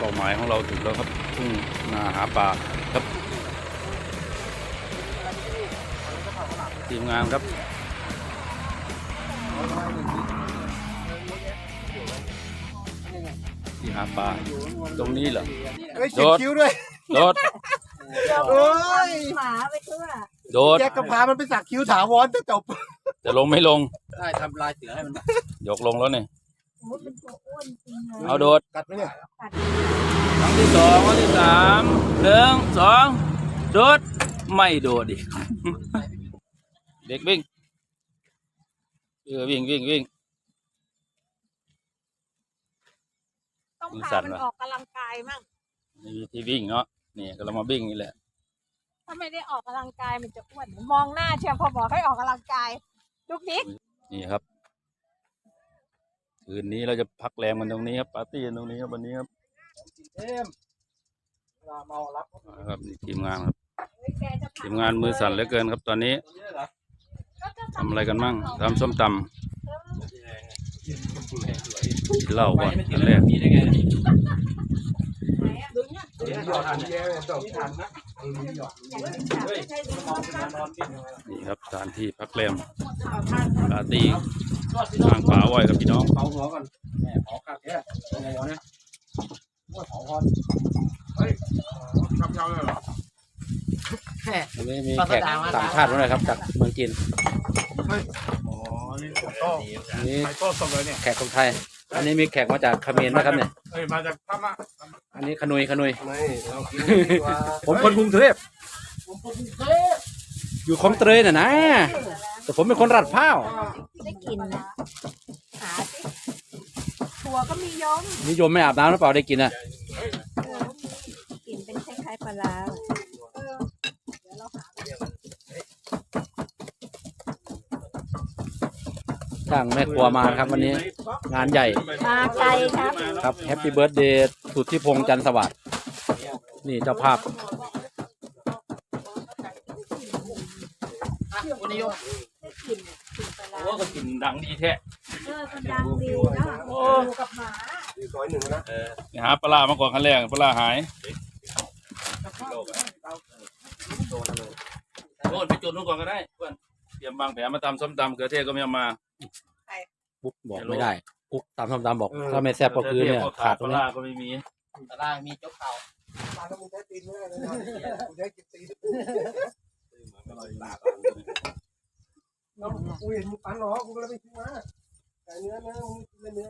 แล้วครับทุ่งนาหาปลาครับ ทีมงานครับที่หาปลาตรงนี้เหรอเฮ้ยเขียนคิ้วด้วยโดดโอ้ยหมาไปทั่วโดดแกก็พามันไปสักคิ้วถาวรจะจบจะลงไม่ลงได้ทำลายเสือให้มัน ยกลงแล้วเนี่ย โอ้ยเป็นตัวอ้วนจริงเลยเอาโดดกัดไหมเนี่ยกัดครั้งที่สองครั้งที่สามหนึ่งสองโดดไม่โดดอีก เด็กวิ่งเออวิ่งวิ่งวิ่ง ต้องมือพาสั่นมันวะออกกำลังกายมั่งมีที่วิ่งเนาะนี่ก็เรามาวิ่งนี่แหละถ้าไม่ได้ออกกำลังกายมันจะอ้วนมองหน้าเชียวพอบอกให้ออกกำลังกายลูกนิกนี่ครับ คืนนี้เราจะพักแรมกันตรงนี้ครับปาร์ตี้ตรงนี้ครับวันนี้ครับเต็มเวลาเมารับครับนี่ทีมงานครับ ทีมงานมือสั่นเหลือเกินครับตอนนี้ทำอะไรกันมั่งทำส้มตำกินเหล้าก่อนอันแรกมีได้ไงไหนอะดูเล่าก่อนนี่ครับสถานที่พักแรมปาร์ตี้ ทางป่าอ้อยกับพี่น้องเผาหัวก่อนแม่เผาขาดแค่ยังไงวะเนี่ยว่าเผาพอทำเช้าเลยเหรอวันนี้มีแขกต่างชาติมาเลยครับจากเมืองจีนอ๋อนี่ไข่ต้มอันนี้ไข่ต้มสดเลยเนี่ยแขกคนไทย อันนี้มีแขกมาจากเขมรนะครับเนี่ยเอ้ยมาจากพม่าอันนี้ขนุยขนุยไม่เรากินดีกว่าผมคนกรุงเทพอยู่คลองเตยน่ะนะ แต่ผมเป็นคนรัดพร้าวได้กินนะหาสิถั่วก็มียมนิยมไม่อาบน้ำหรือเปล่าได้กินอะเออมีกลิ่นเป็นคล้ายๆปลาร้าเออเดี๋ยวเราหาช่างแม่ครัวมาครับวันนี้ งานใหญ่มาไกลครับครับแฮปปี้เบิร์ดเดย์สุทธิพงษ์จันทร์สวัสดิ์นี่เจ้าภาพวันนี้โยมได้ก ลิ่นอะกลิ่นปลาร้าโอ้ก็กินดังดีแท้เออมันดังดีเนาะอยู่กับหมาดีซอยหนึ่งนะไปหาปลาร้ามาก่อนขั้นแรกปลาร้าหายโน่นไปจุดนู้นก่อนก็ได้เพื่อนเตรียมวางแผนมาตำส้มตำเกลือเทศก็ไม่เอามาปุ๊บบอกไม่ได้กุ๊กตำส้มตำบอก ถ้าไม่แซ่บก็คือเนี่ยขาดตรงปนี้ลาก็ไม่มีตารางมีโจ๊กเข่าปลาแล้วมึงใช้ตีนไม่ได้เลยกูใช้กินตีนแล้ว กูเห็นมึงฟันหรอกูก็เลยไปซื้อมาแต่เนื้อเนื้อมึง